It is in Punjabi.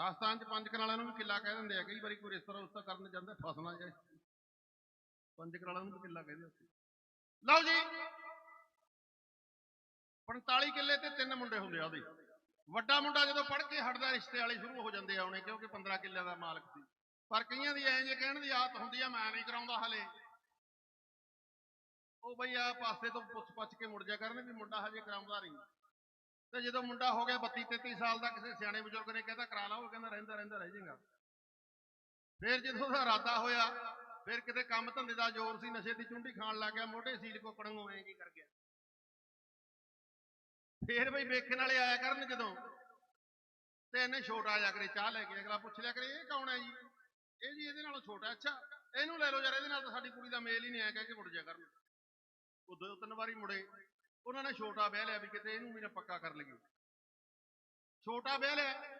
ਰਾਜਸਥਾਨ ਚ ਪੰਜ ਕਨਾਲਾਂ ਨੂੰ ਵੀ ਕਿੱਲਾ ਕਹਿ ਦਿੰਦੇ ਆ, ਕਈ ਵਾਰੀ ਕੋਈ ਰਿਸ਼ਤਾ ਰੁਸ਼ਤਾ ਕਰਨ ਜਾਂਦਾ, ਫਸਣਾ ਜਾਏ ਪੰਜ ਕਨਾਲਾਂ ਨੂੰ ਕਿੱਲਾ ਕਹਿੰਦੇ ਉੱਥੇ ਲਓ ਜੀ 45 ਕਿੱਲੇ ਤੇ ਤਿੰਨ ਮੁੰਡੇ ਹੁੰਦੇ ਆ ਉਹਦੇ। ਵੱਡਾ ਮੁੰਡਾ ਜਦੋਂ ਪੜ੍ਹ ਕੇ ਹਟਦਾ, ਰਿਸ਼ਤੇ ਵਾਲੇ ਸ਼ੁਰੂ ਹੋ ਜਾਂਦੇ ਆ ਕਿਉਂਕਿ 15 ਕਿੱਲਿਆਂ ਦਾ ਮਾਲਕ ਸੀ। ਪਰ ਕਈਆਂ ਦੀ ਐਂ ਜੇ ਕਹਿਣ ਦੀ ਆਦਤ ਹੁੰਦੀ ਆ, ਮੈਂ ਨਹੀਂ ਕਰਾਉਂਦਾ ਹਲੇ। ਉਹ ਬਈ ਆ ਪਾਸੇ ਤੋਂ ਪੁੱਛ ਪੱਛ ਕੇ ਮੁੜ ਜਾ ਕਰਨ ਵੀ ਮੁੰਡਾ ਹਜੇ ਕਰਾਉਂਦਾ ਨਹੀਂ। ਤੇ ਜਦੋਂ ਮੁੰਡਾ ਹੋ ਗਿਆ 32 33 ਸਾਲ ਦਾ, ਕਿਸੇ ਸਿਆਣੇ ਬਜ਼ੁਰਗ ਨੇ ਕਹਿੰਦਾ ਕਰਾ ਲਾ ਉਹ ਕਹਿੰਦਾ ਰਹਿੰਦਾ ਰਹਿੰਦਾ, ਰਹਿ ਜਾਏਗਾ। ਫਿਰ ਜਦੋਂ ਉਹਦਾ ਇਰਾਦਾ ਹੋਇਆ, ਫਿਰ ਕਿਤੇ ਕੰਮ ਧੰਦੇ ਦਾ ਜ਼ੋਰ ਸੀ, ਨਸ਼ੇ ਦੀ ਚੁੰਡੀ ਖਾਣ ਲੱਗ ਗਿਆ, ਮੋਢੇ ਸੀਲ ਕੋਕੜਨ ਨੂੰ ਕੀ ਕਰ ਗਿਆ। ਫੇਰ ਬਈ ਵੇਖਣ ਵਾਲੇ ਆਇਆ ਕਰਨ ਜਦੋਂ, ਤੇ ਇਹਨੇ ਛੋਟਾ ਜਾ ਕਰੇ, ਚਾਹ ਲੈ ਕੇ ਅਗਲਾ ਪੁੱਛ ਲਿਆ ਕਰੇ, ਇਹ ਕੌਣ ਹੈ ਜੀ? ਇਹ ਜੀ ਇਹਦੇ ਨਾਲੋਂ ਛੋਟਾ, ਅੱਛਾ, ਇਹਨੂੰ ਲੈ ਲਓ ਯਾਰ, ਇਹਦੇ ਨਾਲ ਤਾਂ ਸਾਡੀ ਕੁੜੀ ਦਾ ਮੇਲ ਹੀ ਨਹੀਂ ਆਇਆ, ਕਹਿ ਕੇ ਮੁੜ ਜਾ ਕਰਨ। ਉਹ ਦੋ ਤਿੰਨ ਵਾਰੀ ਮੁੜੇ। ਉਹਨਾਂ ਨੇ ਛੋਟਾ ਵਿਆਹ ਲਿਆ ਵੀ ਕਿਤੇ ਇਹਨੂੰ ਵੀ ਨਾ ਪੱਕਾ ਕਰ ਲਈਏ। ਛੋਟਾ ਵਿਆਹ ਲਿਆ।